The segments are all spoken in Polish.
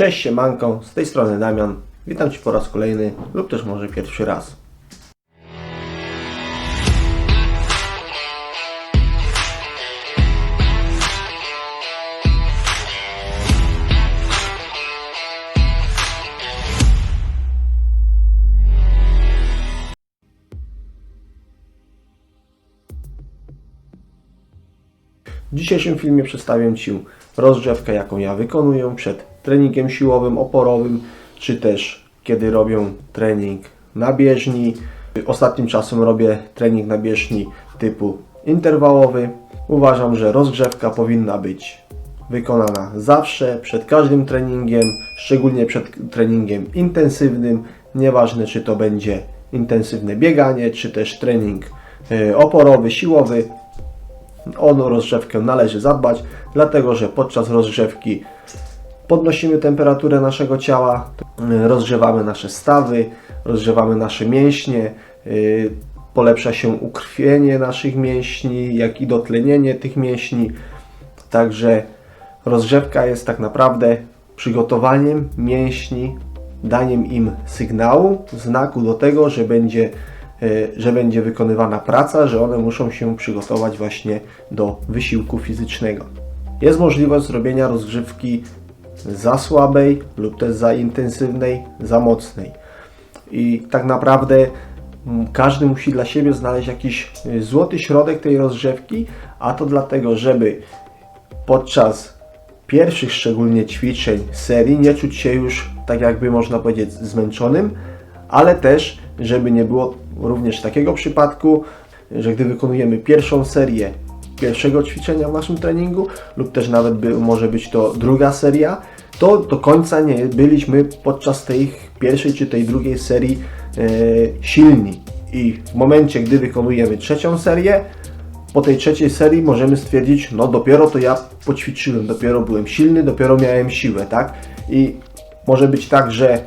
Cześć, siemanko, z tej strony Damian. Witam Cię po raz kolejny lub też może pierwszy raz. W dzisiejszym filmie przedstawię Ci rozgrzewkę, jaką ja wykonuję przed treningiem siłowym, oporowym, czy też kiedy robię trening na bieżni. Ostatnim czasem robię trening na bieżni typu interwałowy. Uważam, że rozgrzewka powinna być wykonana zawsze, przed każdym treningiem, szczególnie przed treningiem intensywnym. Nieważne, czy to będzie intensywne bieganie, czy też trening e, oporowy, siłowy, o rozgrzewkę należy zadbać, dlatego że podczas rozgrzewki podnosimy temperaturę naszego ciała, y, rozgrzewamy nasze stawy, rozgrzewamy nasze mięśnie, y, polepsza się ukrwienie naszych mięśni, jak i dotlenienie tych mięśni. Także rozgrzewka jest tak naprawdę przygotowaniem mięśni, daniem im sygnału, znaku do tego, że będzie e, że będzie wykonywana praca, że one muszą się przygotować właśnie do wysiłku fizycznego. Jest możliwość zrobienia rozgrzewki za słabej lub też za intensywnej, za mocnej. I tak naprawdę mm, każdy musi dla siebie znaleźć jakiś y, złoty środek tej rozgrzewki, a to dlatego, żeby podczas pierwszych szczególnie ćwiczeń serii nie czuć się już tak jakby można powiedzieć zmęczonym, ale też żeby nie było również takiego przypadku, że gdy wykonujemy pierwszą serię pierwszego ćwiczenia w naszym treningu lub też nawet by, może być to druga seria, to do końca nie byliśmy podczas tej pierwszej czy tej drugiej serii e, silni. I w momencie, gdy wykonujemy trzecią serię, po tej trzeciej serii możemy stwierdzić, no dopiero to ja poćwiczyłem, dopiero byłem silny, dopiero miałem siłę, tak? I może być tak, że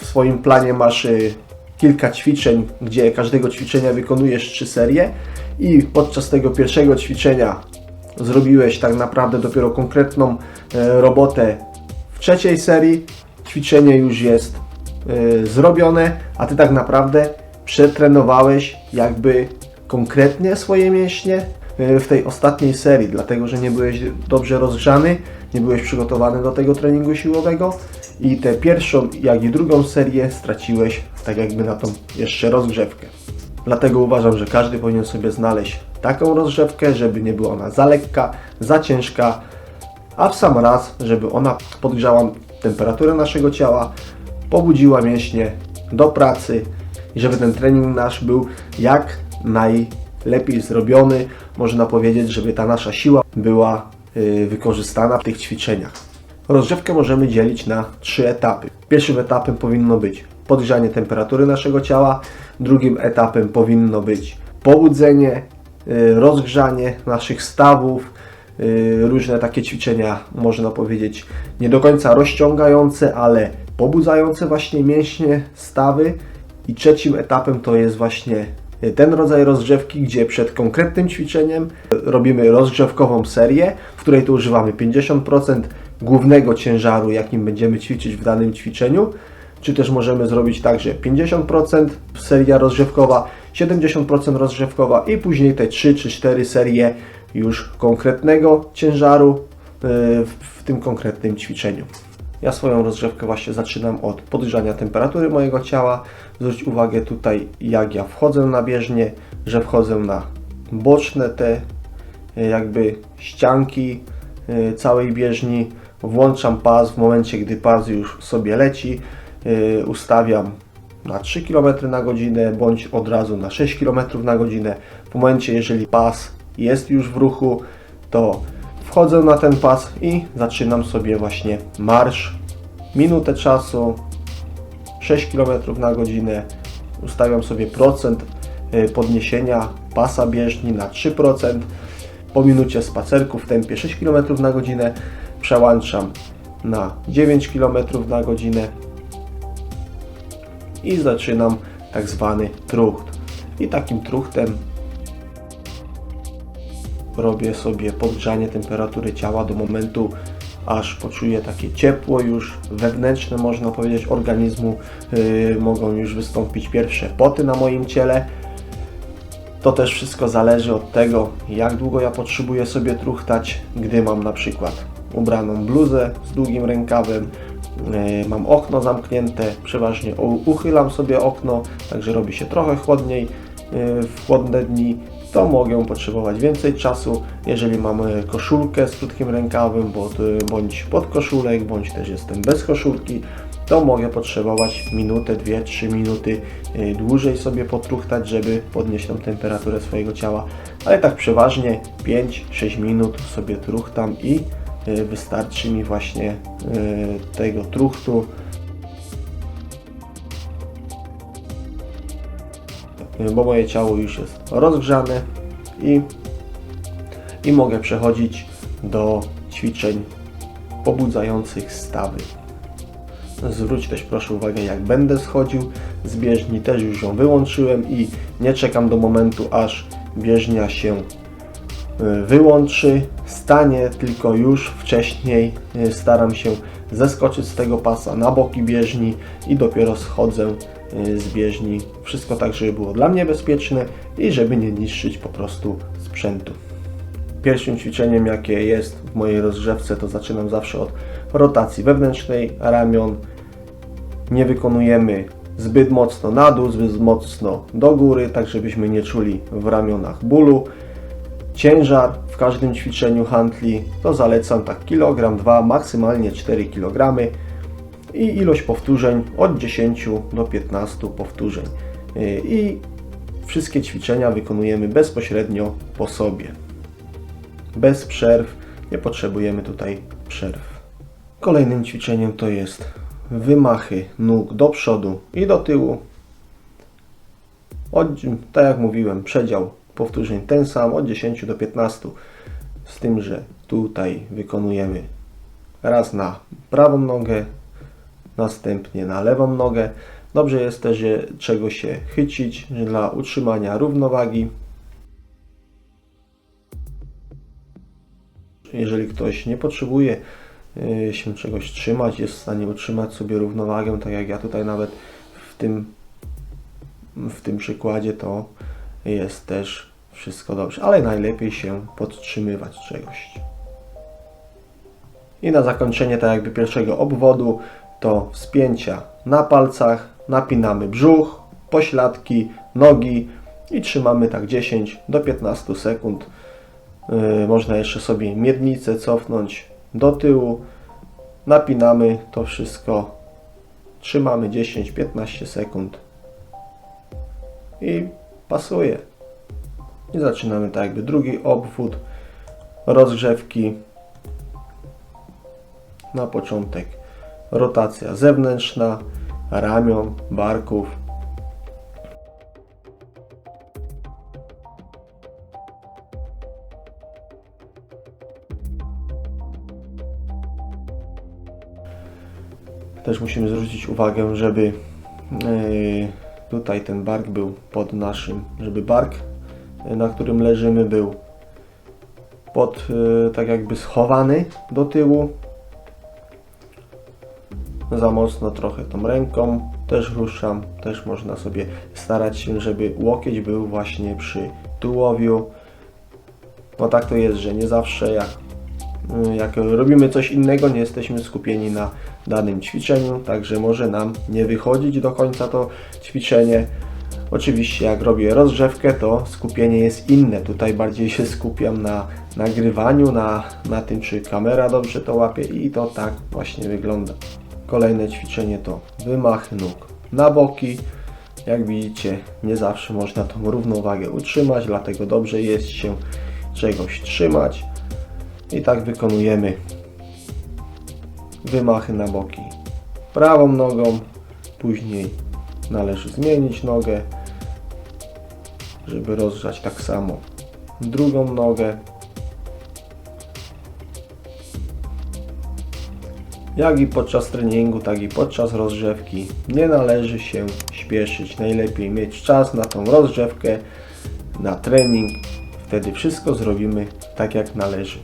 w swoim planie masz y, kilka ćwiczeń, gdzie każdego ćwiczenia wykonujesz trzy serie i podczas tego pierwszego ćwiczenia zrobiłeś tak naprawdę dopiero konkretną e, robotę w trzeciej serii, ćwiczenie już jest e, zrobione, a Ty tak naprawdę przetrenowałeś jakby konkretnie swoje mięśnie e, w tej ostatniej serii, dlatego że nie byłeś dobrze rozgrzany, nie byłeś przygotowany do tego treningu siłowego i tę pierwszą, jak i drugą serię straciłeś tak jakby na tą jeszcze rozgrzewkę. Dlatego uważam, że każdy powinien sobie znaleźć taką rozgrzewkę, żeby nie była ona za lekka, za ciężka, a w sam raz, żeby ona podgrzała temperaturę naszego ciała, pobudziła mięśnie do pracy i żeby ten trening nasz był jak najlepiej zrobiony. Można powiedzieć, żeby ta nasza siła była y, wykorzystana w tych ćwiczeniach. Rozgrzewkę możemy dzielić na trzy etapy. Pierwszym etapem powinno być podgrzanie temperatury naszego ciała, drugim etapem powinno być pobudzenie, y, rozgrzanie naszych stawów, y, różne takie ćwiczenia, można powiedzieć, nie do końca rozciągające, ale pobudzające właśnie mięśnie, stawy. I trzecim etapem to jest właśnie ten rodzaj rozgrzewki, gdzie przed konkretnym ćwiczeniem robimy rozgrzewkową serię, w której to używamy 50% głównego ciężaru, jakim będziemy ćwiczyć w danym ćwiczeniu, czy też możemy zrobić tak, że 50% seria rozgrzewkowa, 70% rozgrzewkowa i później te 3 czy 4 serie już konkretnego ciężaru yy, w, tym konkretnym ćwiczeniu. Ja swoją rozgrzewkę właśnie zaczynam od podgrzania temperatury mojego ciała. Zwróć uwagę tutaj, jak ja wchodzę na bieżnię, że wchodzę na boczne te y, jakby ścianki y, całej bieżni. Włączam pas w momencie, gdy pas już sobie leci. y, Ustawiam na 3 km na godzinę, bądź od razu na 6 km na godzinę. W momencie, jeżeli pas jest już w ruchu, to wchodzę na ten pas i zaczynam sobie właśnie marsz. Minutę czasu, 6 km na godzinę. Ustawiam sobie procent y, podniesienia pasa bieżni na 3%. Po minucie spacerku w tempie 6 km na godzinę przełączam na 9 km na godzinę i zaczynam tak zwany trucht. I takim truchtem robię sobie podgrzanie temperatury ciała do momentu, aż poczuję takie ciepło już wewnętrzne, można powiedzieć, organizmu. Yy, mogą już wystąpić pierwsze poty na moim ciele. To też wszystko zależy od tego, jak długo ja potrzebuję sobie truchtać, gdy mam na przykład ubraną bluzę z długim rękawem, yy, mam okno zamknięte, przeważnie uchylam sobie okno, także robi się trochę chłodniej yy, w chłodne dni, to mogę potrzebować więcej czasu. Jeżeli mamy koszulkę z krótkim rękawem, bądź, bądź podkoszulek, bądź też jestem bez koszulki, to mogę potrzebować minutę, dwie, trzy minuty dłużej sobie potruchtać, żeby podnieść tą temperaturę swojego ciała. Ale tak przeważnie 5-6 minut sobie truchtam i wystarczy mi właśnie yy, tego truchtu. Yy, Bo moje ciało już jest rozgrzane i, i mogę przechodzić do ćwiczeń pobudzających stawy. Zwróć też proszę uwagę, jak będę schodził z bieżni, też już ją wyłączyłem i nie czekam do momentu, aż bieżnia się wyłączy, stanie, tylko już wcześniej y, staram się zeskoczyć z tego pasa na boki bieżni i dopiero schodzę y, z bieżni. Wszystko tak, żeby było dla mnie bezpieczne i żeby nie niszczyć po prostu sprzętu. Pierwszym ćwiczeniem, jakie jest w mojej rozgrzewce, to zaczynam zawsze od rotacji wewnętrznej ramion. Nie wykonujemy zbyt mocno na dół, zbyt mocno do góry, tak żebyśmy nie czuli w ramionach bólu. Ciężar w każdym ćwiczeniu handli to zalecam tak kilogram, 2, maksymalnie 4 kg i ilość powtórzeń od 10 do 15 powtórzeń. Yy, I wszystkie ćwiczenia wykonujemy bezpośrednio po sobie bez przerw. Nie potrzebujemy tutaj przerw. Kolejnym ćwiczeniem to jest wymachy nóg do przodu i do tyłu. Od, tak jak mówiłem, przedział powtórzeń ten sam od 10 do 15. Z tym, że tutaj wykonujemy raz na prawą nogę, następnie na lewą nogę. Dobrze jest też że czego się chycić dla utrzymania równowagi. Jeżeli ktoś nie potrzebuje y, się czegoś trzymać, jest w stanie utrzymać sobie równowagę, tak jak ja tutaj nawet w tym, w tym przykładzie, to jest też wszystko dobrze, ale najlepiej się podtrzymywać czegoś. I na zakończenie, tak jakby pierwszego obwodu, to wspięcia na palcach, napinamy brzuch, pośladki, nogi i trzymamy tak 10 do 15 sekund. Yy, Można jeszcze sobie miednicę cofnąć do tyłu. Napinamy to wszystko. Trzymamy 10-15 sekund. I pasuje. I zaczynamy tak jakby drugi obwód rozgrzewki. Na początek rotacja zewnętrzna, ramion, barków, Też musimy zwrócić uwagę, żeby yy, tutaj ten bark był pod naszym, żeby bark, yy, na którym leżymy, był pod, yy, tak jakby schowany do tyłu. Za mocno trochę tą ręką też ruszam, też można sobie starać się, żeby łokieć był właśnie przy tułowiu. No tak to jest, że nie zawsze jak jak robimy coś innego, nie jesteśmy skupieni na danym ćwiczeniu, także może nam nie wychodzić do końca to ćwiczenie. Oczywiście jak robię rozgrzewkę, to skupienie jest inne. Tutaj bardziej się skupiam na nagrywaniu, na, na tym, czy kamera dobrze to łapie i to tak właśnie wygląda. Kolejne ćwiczenie to wymachy nóg na boki. Jak widzicie, nie zawsze można tą równowagę utrzymać, dlatego dobrze jest się czegoś trzymać. I tak wykonujemy wymachy na boki prawą nogą, później należy zmienić nogę, żeby rozgrzać tak samo drugą nogę. Jak i podczas treningu, tak i podczas rozgrzewki nie należy się śpieszyć. Najlepiej mieć czas na tą rozgrzewkę, na trening. Wtedy wszystko zrobimy tak jak należy.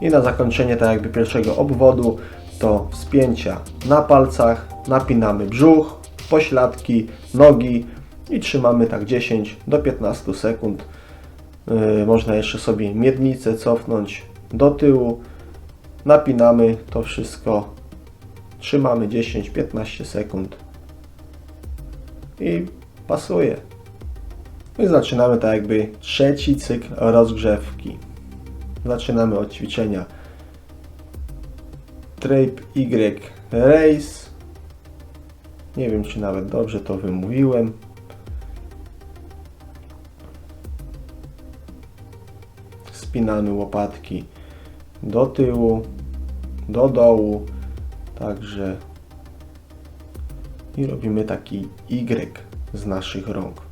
I na zakończenie tak jakby pierwszego obwodu to wspięcia na palcach, napinamy brzuch, pośladki, nogi i trzymamy tak 10 do 15 sekund. Yy, można jeszcze sobie miednicę cofnąć do tyłu. Napinamy to wszystko. Trzymamy 10-15 sekund. I pasuje. No i zaczynamy tak jakby trzeci cykl rozgrzewki. Zaczynamy od ćwiczenia Trape Y Race. Nie wiem, czy nawet dobrze to wymówiłem. Spinamy łopatki do tyłu, do dołu. Także i robimy taki Y z naszych rąk.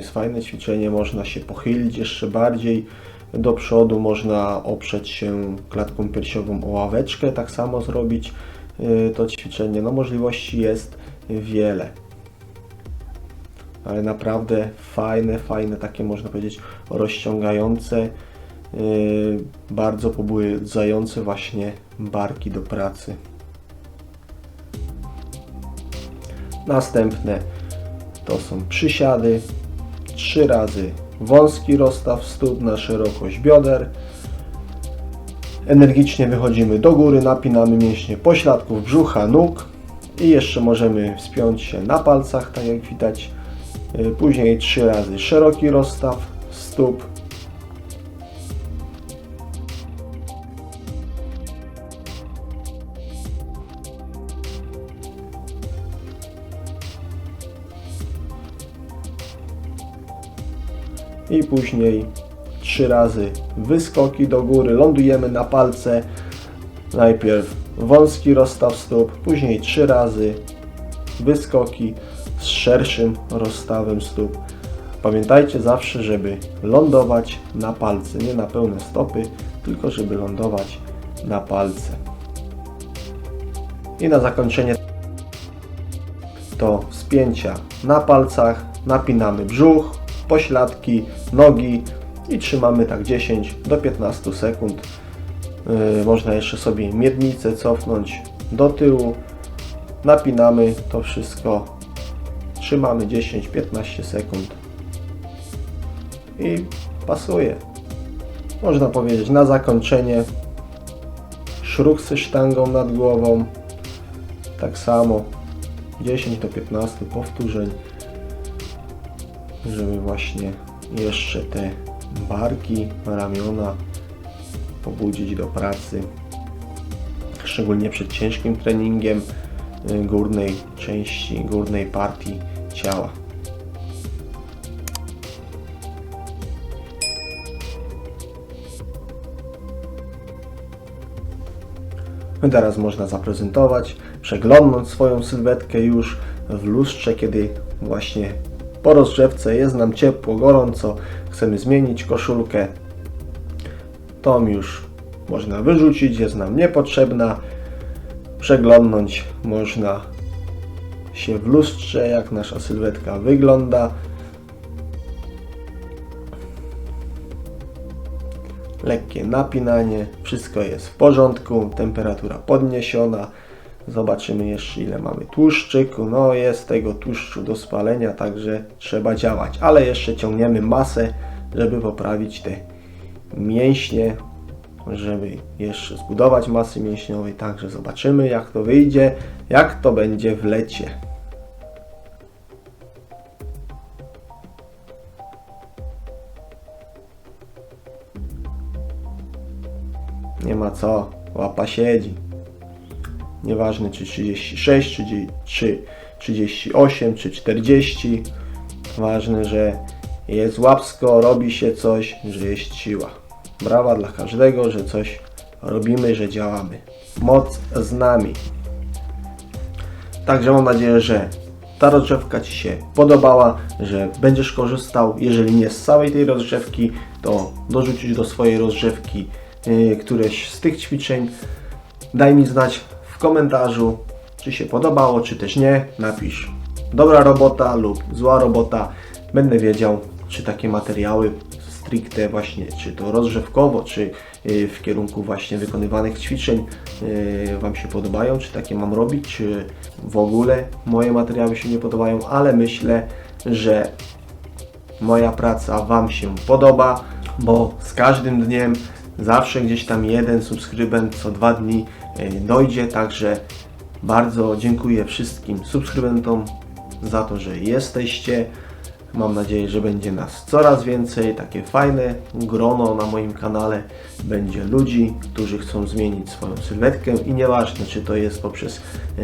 Jest fajne ćwiczenie, można się pochylić jeszcze bardziej do przodu, można oprzeć się klatką piersiową o ławeczkę, tak samo zrobić y, to ćwiczenie. No możliwości jest wiele. Ale naprawdę fajne, fajne, takie można powiedzieć rozciągające, y, bardzo pobudzające właśnie barki do pracy. Następne to są przysiady, trzy razy wąski rozstaw stóp na szerokość bioder. Energicznie wychodzimy do góry, napinamy mięśnie pośladków, brzucha, nóg i jeszcze możemy wspiąć się na palcach, tak jak widać. Y, Później trzy razy szeroki rozstaw stóp. I później trzy razy wyskoki do góry, lądujemy na palce, najpierw wąski rozstaw stóp, później trzy razy wyskoki z szerszym rozstawem stóp. Pamiętajcie zawsze, żeby lądować na palce, nie na pełne stopy, tylko żeby lądować na palce. I na zakończenie to wspięcia na palcach, napinamy brzuch, pośladki, nogi i trzymamy tak 10 do 15 sekund. Yy, można jeszcze sobie miednicę cofnąć do tyłu. Napinamy to wszystko. Trzymamy 10-15 sekund. I pasuje. Można powiedzieć na zakończenie szruksy sztangą nad głową. Tak samo 10 do 15 powtórzeń żeby właśnie jeszcze te barki, ramiona pobudzić do pracy, szczególnie przed ciężkim treningiem y, górnej części, górnej partii ciała. Teraz można zaprezentować, przeglądnąć swoją sylwetkę już w lustrze, kiedy właśnie po rozgrzewce jest nam ciepło, gorąco, chcemy zmienić koszulkę. Tą już można wyrzucić, jest nam niepotrzebna. Przeglądnąć można się w lustrze, jak nasza sylwetka wygląda. Lekkie napinanie, wszystko jest w porządku, temperatura podniesiona. Zobaczymy jeszcze ile mamy tłuszczyku. No jest tego tłuszczu do spalenia, także trzeba działać. Ale jeszcze ciągniemy masę, żeby poprawić te mięśnie, żeby jeszcze zbudować masy mięśniowej. Także zobaczymy jak to wyjdzie, jak to będzie w lecie. Nie ma co, łapa siedzi. Nieważne czy 36, czy, czy 38, czy 40. Ważne, że jest łapsko, robi się coś, że jest siła. Brawa dla każdego, że coś robimy, że działamy. Moc z nami. Także mam nadzieję, że ta rozgrzewka Ci się podobała, że będziesz korzystał. Jeżeli nie z całej tej rozgrzewki, to dorzucić do swojej rozgrzewki yy, któreś z tych ćwiczeń. Daj mi znać komentarzu, czy się podobało, czy też nie. Napisz dobra robota lub zła robota. Będę wiedział czy takie materiały stricte właśnie, czy to rozrzewkowo, czy y, w kierunku właśnie wykonywanych ćwiczeń y, Wam się podobają, czy takie mam robić, czy w ogóle moje materiały się nie podobają, ale myślę, że moja praca Wam się podoba, bo z każdym dniem zawsze gdzieś tam jeden subskrybent co dwa dni dojdzie, także bardzo dziękuję wszystkim subskrybentom za to, że jesteście. Mam nadzieję, że będzie nas coraz więcej, takie fajne grono na moim kanale. Będzie ludzi, którzy chcą zmienić swoją sylwetkę i nieważne, czy to jest poprzez e,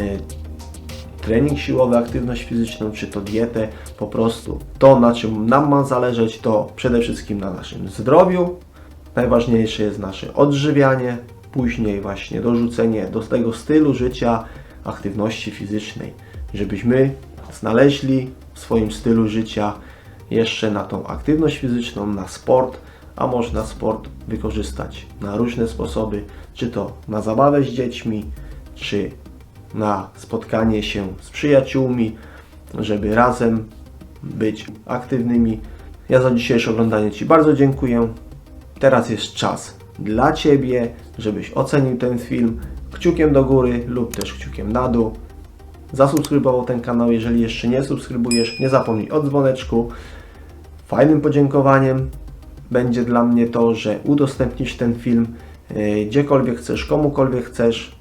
trening siłowy, aktywność fizyczną, czy to dietę, po prostu to, na czym nam ma zależeć, to przede wszystkim na naszym zdrowiu. Najważniejsze jest nasze odżywianie, później właśnie dorzucenie do tego stylu życia aktywności fizycznej, żebyśmy znaleźli w swoim stylu życia jeszcze na tą aktywność fizyczną, na sport, a można sport wykorzystać na różne sposoby, czy to na zabawę z dziećmi, czy na spotkanie się z przyjaciółmi, żeby razem być aktywnymi. Ja za dzisiejsze oglądanie Ci bardzo dziękuję. Teraz jest czas dla Ciebie, żebyś ocenił ten film kciukiem do góry lub też kciukiem na dół. Zasubskrybował ten kanał, jeżeli jeszcze nie subskrybujesz, nie zapomnij o dzwoneczku. Fajnym podziękowaniem będzie dla mnie to, że udostępnisz ten film e, gdziekolwiek chcesz, komukolwiek chcesz.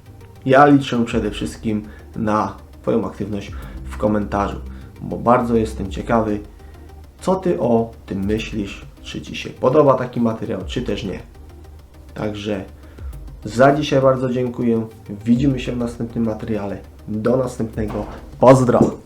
Ja liczę przede wszystkim na Twoją aktywność w komentarzu, bo bardzo jestem ciekawy, co Ty o tym myślisz, czy Ci się podoba taki materiał, czy też nie. Także za dzisiaj bardzo dziękuję. Widzimy się w następnym materiale. Do następnego. Pozdro!